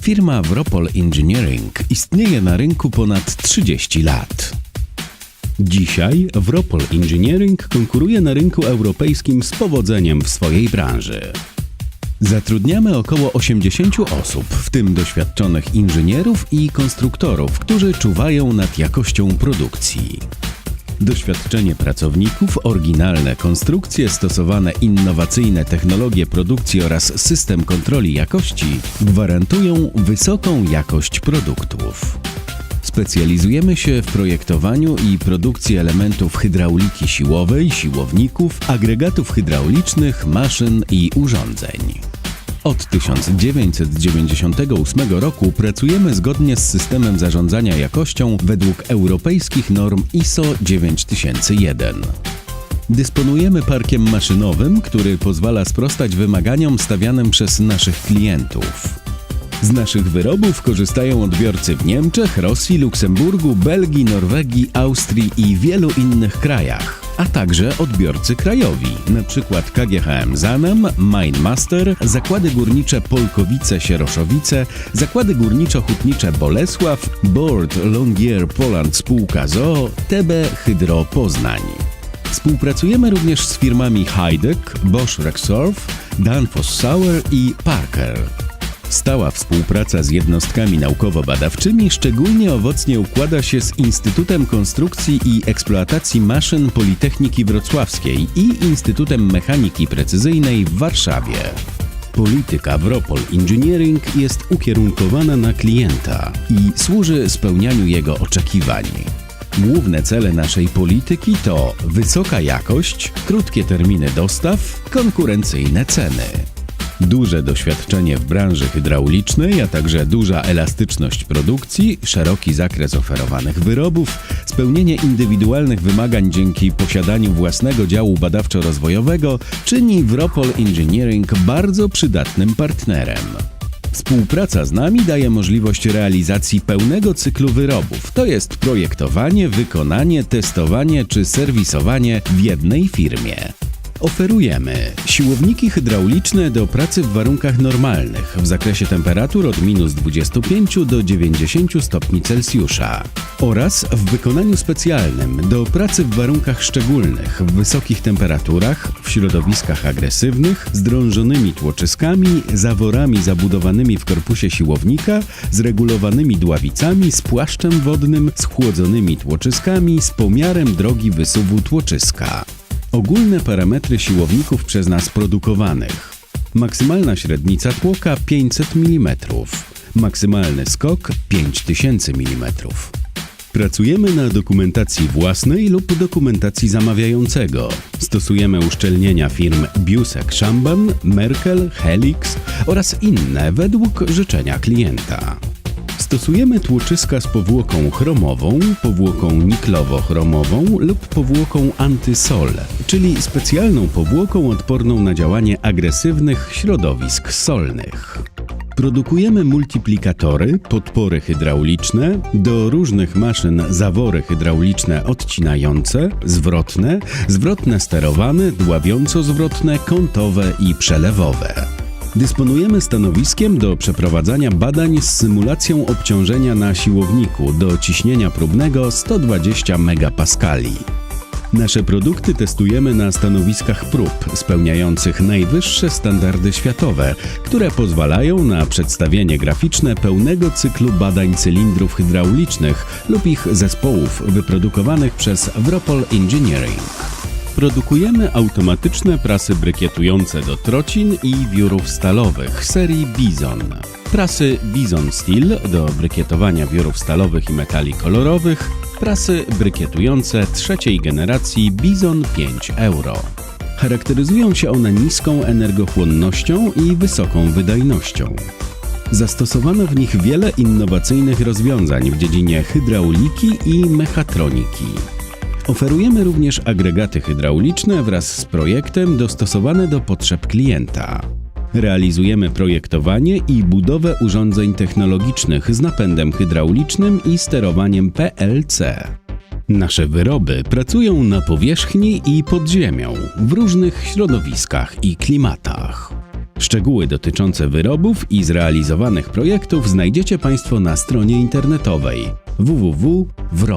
Firma Wropol Engineering istnieje na rynku ponad 30 lat. Dzisiaj Wropol Engineering konkuruje na rynku europejskim z powodzeniem w swojej branży. Zatrudniamy około 80 osób, w tym doświadczonych inżynierów i konstruktorów, którzy czuwają nad jakością produkcji. Doświadczenie pracowników, oryginalne konstrukcje, stosowane innowacyjne technologie produkcji oraz system kontroli jakości gwarantują wysoką jakość produktów. Specjalizujemy się w projektowaniu i produkcji elementów hydrauliki siłowej, siłowników, agregatów hydraulicznych, maszyn i urządzeń. Od 1998 roku pracujemy zgodnie z systemem zarządzania jakością według europejskich norm ISO 9001. Dysponujemy parkiem maszynowym, który pozwala sprostać wymaganiom stawianym przez naszych klientów. Z naszych wyrobów korzystają odbiorcy w Niemczech, Rosji, Luksemburgu, Belgii, Norwegii, Austrii i wielu innych krajach, a także odbiorcy krajowi, np. KGHM Zanam, Mindmaster, Zakłady Górnicze Polkowice-Sieroszowice, Zakłady Górniczo-Hutnicze Bolesław, Board Longier Poland Spółka ZOO, TB Hydro Poznań. Współpracujemy również z firmami Heidek, Bosch Rexorf, Danfoss Sauer i Parker. Stała współpraca z jednostkami naukowo-badawczymi szczególnie owocnie układa się z Instytutem Konstrukcji i Eksploatacji Maszyn Politechniki Wrocławskiej i Instytutem Mechaniki Precyzyjnej w Warszawie. Polityka Wropol Engineering jest ukierunkowana na klienta i służy spełnianiu jego oczekiwań. Główne cele naszej polityki to wysoka jakość, krótkie terminy dostaw, konkurencyjne ceny. Duże doświadczenie w branży hydraulicznej, a także duża elastyczność produkcji, szeroki zakres oferowanych wyrobów, spełnienie indywidualnych wymagań dzięki posiadaniu własnego działu badawczo-rozwojowego czyni Wropol Engineering bardzo przydatnym partnerem. Współpraca z nami daje możliwość realizacji pełnego cyklu wyrobów, to jest projektowanie, wykonanie, testowanie czy serwisowanie w jednej firmie. Oferujemy? Siłowniki hydrauliczne do pracy w warunkach normalnych. W zakresie temperatur od minus 25 do 90 stopni Celsjusza. Oraz w wykonaniu specjalnym do pracy w warunkach szczególnych. W wysokich temperaturach, w środowiskach agresywnych, z drążonymi tłoczyskami, zaworami zabudowanymi w korpusie siłownika, z regulowanymi dławicami, z płaszczem wodnym, z chłodzonymi tłoczyskami, z pomiarem drogi wysuwu tłoczyska. Ogólne parametry siłowników przez nas produkowanych. Maksymalna średnica tłoka 500 mm. Maksymalny skok 5000 mm. Pracujemy na dokumentacji własnej lub dokumentacji zamawiającego. Stosujemy uszczelnienia firm Busek Szamban, Merkel, Helix oraz inne według życzenia klienta. Stosujemy tłoczyska z powłoką chromową, powłoką niklowo-chromową lub powłoką antysol, czyli specjalną powłoką odporną na działanie agresywnych środowisk solnych. Produkujemy multiplikatory, podpory hydrauliczne, do różnych maszyn zawory hydrauliczne odcinające, zwrotne, zwrotne sterowane, dławiąco-zwrotne, kątowe i przelewowe. Dysponujemy stanowiskiem do przeprowadzania badań z symulacją obciążenia na siłowniku do ciśnienia próbnego 120 megapaskali. Nasze produkty testujemy na stanowiskach prób spełniających najwyższe standardy światowe, które pozwalają na przedstawienie graficzne pełnego cyklu badań cylindrów hydraulicznych lub ich zespołów wyprodukowanych przez Wropol Engineering. Produkujemy automatyczne prasy brykietujące do trocin i wiórów stalowych serii Bizon. Prasy Bizon Steel do brykietowania wiórów stalowych i metali kolorowych. Prasy brykietujące trzeciej generacji Bizon 5 Euro. Charakteryzują się one niską energochłonnością i wysoką wydajnością. Zastosowano w nich wiele innowacyjnych rozwiązań w dziedzinie hydrauliki i mechatroniki. Oferujemy również agregaty hydrauliczne wraz z projektem dostosowane do potrzeb klienta. Realizujemy projektowanie i budowę urządzeń technologicznych z napędem hydraulicznym i sterowaniem PLC. Nasze wyroby pracują na powierzchni i pod ziemią, w różnych środowiskach i klimatach. Szczegóły dotyczące wyrobów i zrealizowanych projektów znajdziecie Państwo na stronie internetowej www.wropol.pl.